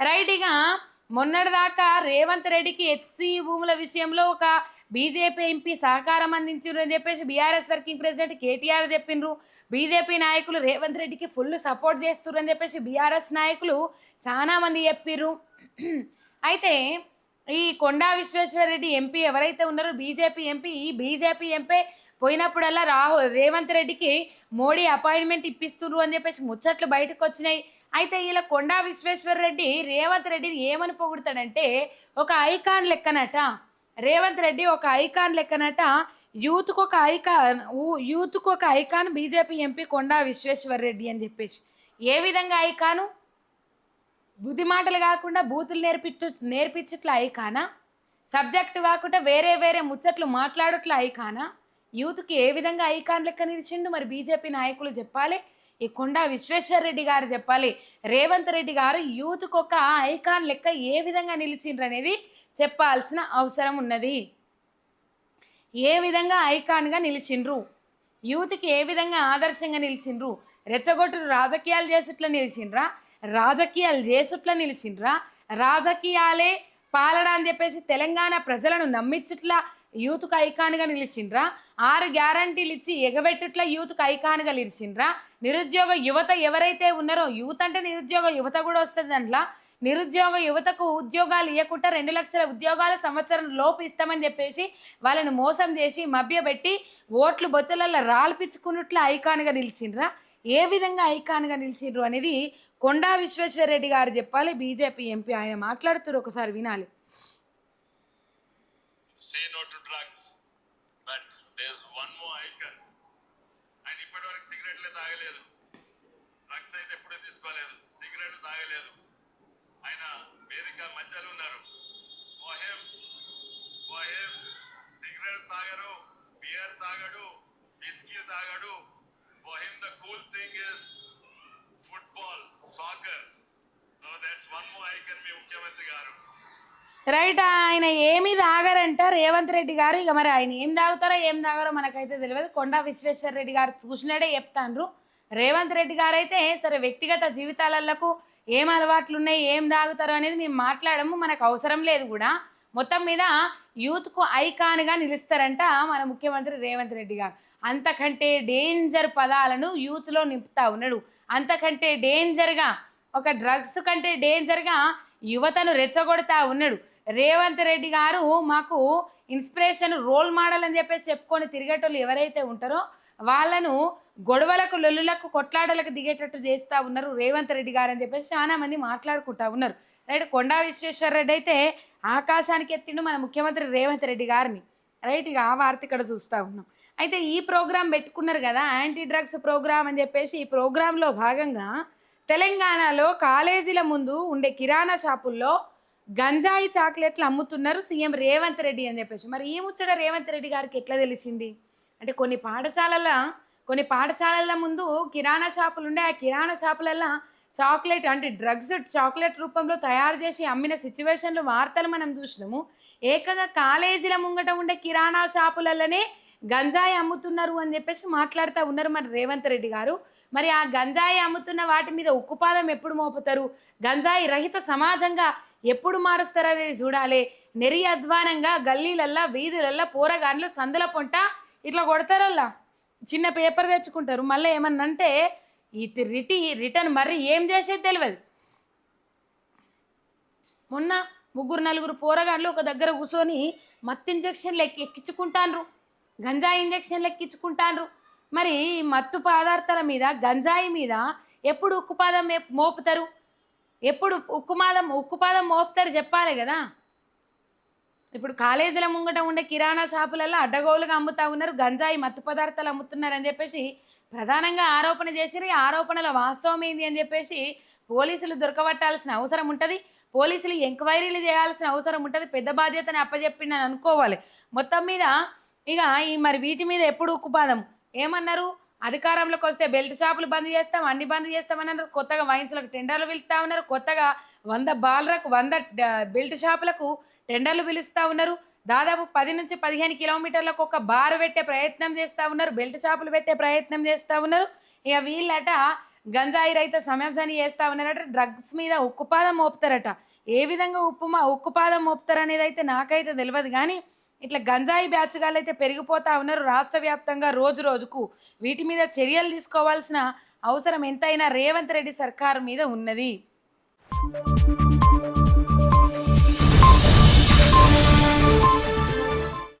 Right ఇక మొన్నటిదాకా రేవంత్ రెడ్డికి హెచ్సి భూముల విషయంలో ఒక బీజేపీ ఎంపీ సహకారం అందించారు అని చెప్పేసి బీఆర్ఎస్ వర్కింగ్ ప్రెసిడెంట్ కేటీఆర్ చెప్పిండ్రు బీజేపీ నాయకులు రేవంత్ రెడ్డికి ఫుల్ సపోర్ట్ చేస్తున్నారు అని చెప్పేసి బీఆర్ఎస్ నాయకులు చాలా మంది చెప్పిర్రు. అయితే ఈ కొండా విశ్వేశ్వరరెడ్డి ఎంపీ ఎవరైతే ఉన్నారో బీజేపీ ఎంపీ ఈ బీజేపీ ఎంపీ పోయినప్పుడల్లా రాహుల్ రేవంత్ రెడ్డికి మోడీ అపాయింట్మెంట్ ఇప్పిస్తున్నారు అని చెప్పేసి ముచ్చట్లు బయటకు వచ్చినాయి అయితే ఇలా కొండా విశ్వేశ్వరరెడ్డి రేవంత్ రెడ్డిని ఏమని పొగుడతాడంటే ఒక ఐకాన్ లెక్కనట. రేవంత్ రెడ్డి ఒక ఐకాన్ లెక్కనట. యూత్కి ఒక ఐకాన్ యూత్కు యూత్కి ఒక icon BJP MP Konda Vishweshwar Reddy అని చెప్పేసి. ఏ విధంగా ఐకాను? బుద్ధి మాటలు కాకుండా బూతులు నేర్పించు నేర్పించట్ల ఐకానా? సబ్జెక్టు కాకుండా వేరే వేరే ముచ్చట్లు మాట్లాడట్ల ఐకానా? యూత్కి ఏ విధంగా ఐకాన్ లెక్క నిలిచిండు మరి బీజేపీ నాయకులు చెప్పాలి? ఈ కొండా విశ్వేశ్వర రెడ్డి గారు చెప్పాలి. రేవంత్ రెడ్డి గారు యూత్కి ఒక ఐకాన్ లెక్క ఏ విధంగా నిలిచిండ్రు అనేది చెప్పాల్సిన అవసరం ఉన్నది. ఏ విధంగా ఐకాన్గా నిలిచిండ్రు? యూత్కి ఏ విధంగా ఆదర్శంగా నిలిచిండ్రు? రెచ్చగొట్టుడు రాజకీయాలు చేసుట్లా నిలిచిండ్రా? రాజకీయాలు చేసుట్లా నిలిచిండ్రా? రాజకీయాలే పాలన అని చెప్పేసి తెలంగాణ ప్రజలను నమ్మించుట్లా యూత్కు ఐకాన్గా నిలిచిండ్రా? ఆరు గ్యారంటీలు ఇచ్చి ఎగబెట్టుట్లా యూత్కు ఐకాన్గా నిలిచిండ్రా? నిరుద్యోగ యువత ఎవరైతే ఉన్నారో యూత్ అంటే నిరుద్యోగ యువత కూడా వస్తుంది దాంట్లో నిరుద్యోగ యువతకు ఉద్యోగాలు ఇవ్వకుండా రెండు లక్షల ఉద్యోగాల సంవత్సరం లోపు ఇస్తామని చెప్పేసి వాళ్ళని మోసం చేసి మభ్యపెట్టి ఓట్లు బొచ్చలల్లో రాల్పించుకున్నట్లు ఐకాన్గా నిలిచిండ్రా? ఏ విధంగా ఐకాన్గా నిలిచిండ్రు అనేది కొండా విశ్వేశ్వరరెడ్డి గారు చెప్పాలి. బీజేపీ ఎంపీ ఆయన మాట్లాడుతున్నారు ఒకసారి వినాలి. Say ఆయన ఇప్పటివరకు సిగరెట్లే తాగలేదు. డ్రగ్స్ అయితే ఎప్పుడూ తీసుకోలేదు. సిగరెట్ తాగలేదు. ఆయన వేదిక మధ్యలో ఉన్నారు. ఓహేం ఓహేం సిగరెట్ తాగరు బియర్ తాగడు విస్కీ తాగడు ఫర్ రైట్ ఆయన ఏమి తాగరంట. రేవంత్ రెడ్డి గారు ఇక మరి ఆయన ఏం తాగుతారో ఏం తాగారో మనకైతే తెలియదు. కొండా విశ్వేశ్వర రెడ్డి గారు చూసినాడే చెప్తాండ్రు. రేవంత్ రెడ్డి గారు అయితే సరే వ్యక్తిగత జీవితాలకు ఏం అలవాట్లు ఉన్నాయి ఏం తాగుతారు అనేది మేము మాట్లాడము మనకు అవసరం లేదు కూడా. మొత్తం మీద యూత్కు ఐకాన్గా నిలుస్తారంట మన ముఖ్యమంత్రి రేవంత్ రెడ్డి గారు. అంతకంటే డేంజర్ పదాలను యూత్లో నింపుతా ఉన్నాడు. అంతకంటే డేంజర్గా ఒక డ్రగ్స్ కంటే డేంజర్గా యువతను రెచ్చగొడతా ఉన్నాడు. రేవంత్ రెడ్డి గారు మాకు ఇన్స్పిరేషన్ రోల్ మోడల్ అని చెప్పేసి చెప్పుకొని తిరిగేటోళ్ళు ఎవరైతే ఉంటారో వాళ్ళను గొడవలకు లొల్లులకు కొట్లాటలకు దిగేటట్టు చేస్తూ ఉన్నారు రేవంత్ రెడ్డి గారు అని చెప్పేసి చాలా మంది మాట్లాడుకుంటా ఉన్నారు. రైట్ కొండా విశ్వేశ్వరరెడ్డి అయితే ఆకాశానికి ఎత్తిండు మన ముఖ్యమంత్రి రేవంత్ రెడ్డి గారిని. రైట్ ఇక ఆ వార్త ఇక్కడ చూస్తూ ఉన్నాం. అయితే ఈ ప్రోగ్రాం పెట్టుకున్నారు కదా యాంటీ డ్రగ్స్ ప్రోగ్రామ్ అని చెప్పేసి ఈ ప్రోగ్రాంలో భాగంగా తెలంగాణలో కాలేజీల ముందు ఉండే కిరాణా షాపుల్లో గంజాయి చాక్లెట్లు అమ్ముతున్నారు సీఎం రేవంత్ రెడ్డి అని చెప్పేసి. మరి ఈ ముచ్చట రేవంత్ రెడ్డి గారికి ఎట్లా తెలిసింది? అంటే కొన్ని పాఠశాలల కొన్ని పాఠశాలల ముందు కిరాణా షాపులు ఉండే ఆ కిరాణా షాపులల్లో చాక్లెట్ అంటే డ్రగ్స్ చాక్లెట్ రూపంలో తయారు చేసి అమ్మిన సిచ్యువేషన్లు వార్తలు మనం చూసినాము. ఏకంగా కాలేజీల ముంగట ఉండే కిరాణా షాపులలోనే గంజాయి అమ్ముతున్నారు అని చెప్పేసి మాట్లాడుతూ ఉన్నారు మరి రేవంత్ రెడ్డి గారు. మరి ఆ గంజాయి అమ్ముతున్న వాటి మీద ఉక్కుపాదం ఎప్పుడు మోపుతారు? గంజాయి రహిత సమాజంగా ఎప్పుడు మారుస్తారు అనేది చూడాలి. నెరి అధ్వానంగా గల్లీలల్లా వీధులల్లా పోరగాన్లు సందుల పొంట ఇట్లా కొడతారల్లా? చిన్న పేపర్ తెచ్చుకుంటారు. మళ్ళీ ఏమన్నా అంటే ఈ రిటి రిటర్న్ మరి ఏం చేసేది తెలియదు మొన్న ముగ్గురు నలుగురు పోరగాళ్ళు ఒక దగ్గర కూర్చొని మత్తు ఇంజక్షన్లు ఎక్కి ఎక్కించుకుంటాన్రు. గంజాయి ఇంజక్షన్లు ఎక్కించుకుంటాన్రు మరి మత్తు పదార్థాల మీద గంజాయి మీద ఎప్పుడు ఉక్కుపాదం మోపుతారు? ఎప్పుడు ఉక్కుమాదం ఉక్కుపాదం మోపుతారు చెప్పాలి కదా. ఇప్పుడు కాలేజీల ముంగట ఉండే కిరాణా షాపులలో అడ్డగోలుగా అమ్ముతా ఉన్నారు గంజాయి మత్తు పదార్థాలు అమ్ముతున్నారు అని చెప్పేసి ప్రధానంగా ఆరోపణ చేసిరు ఈ ఆరోపణల వాస్తవం ఏంది అని చెప్పేసి పోలీసులు దొరకబట్టాల్సిన అవసరం ఉంటుంది. పోలీసులు ఎంక్వైరీలు చేయాల్సిన అవసరం ఉంటుంది. పెద్ద బాధ్యతని అప్పచెప్పిండని అనుకోవాలి. మొత్తం మీద ఇక ఈ మరి వీటి మీద ఎప్పుడు ఉక్కుపాదం? ఏమన్నారు? అధికారంలోకి వస్తే బెల్ట్ షాపులు బంద్ చేస్తాం అన్ని బంద్ చేస్తామన్నారు. కొత్తగా వైన్స్లకు టెండర్లు పిలుస్తా ఉన్నారు. కొత్తగా వంద బాలరకు వంద బెల్ట్ షాపులకు టెండర్లు పిలుస్తూ ఉన్నారు. దాదాపు పది నుంచి పదిహేను కిలోమీటర్లకు ఒక బార్ పెట్టే ప్రయత్నం చేస్తూ ఉన్నారు. బెల్ట్ షాపులు పెట్టే ప్రయత్నం చేస్తూ ఉన్నారు. ఇక వీళ్ళట గంజాయి రైత సమస్యని చేస్తూ ఉన్నారట. డ్రగ్స్ మీద ఉక్కుపాదం మోపుతారట. ఏ విధంగా ఉప్పుమా ఉక్కుపాదం మోపుతారు అనేది అయితే నాకైతే తెలియదు కానీ ఇట్లా గంజాయి బ్యాచ్గాలు అయితే పెరిగిపోతూ ఉన్నారు రాష్ట్ర వ్యాప్తంగా రోజు రోజుకు. వీటి మీద చర్యలు తీసుకోవాల్సిన అవసరం ఎంతైనా రేవంత్ రెడ్డి సర్కారు మీద ఉన్నది.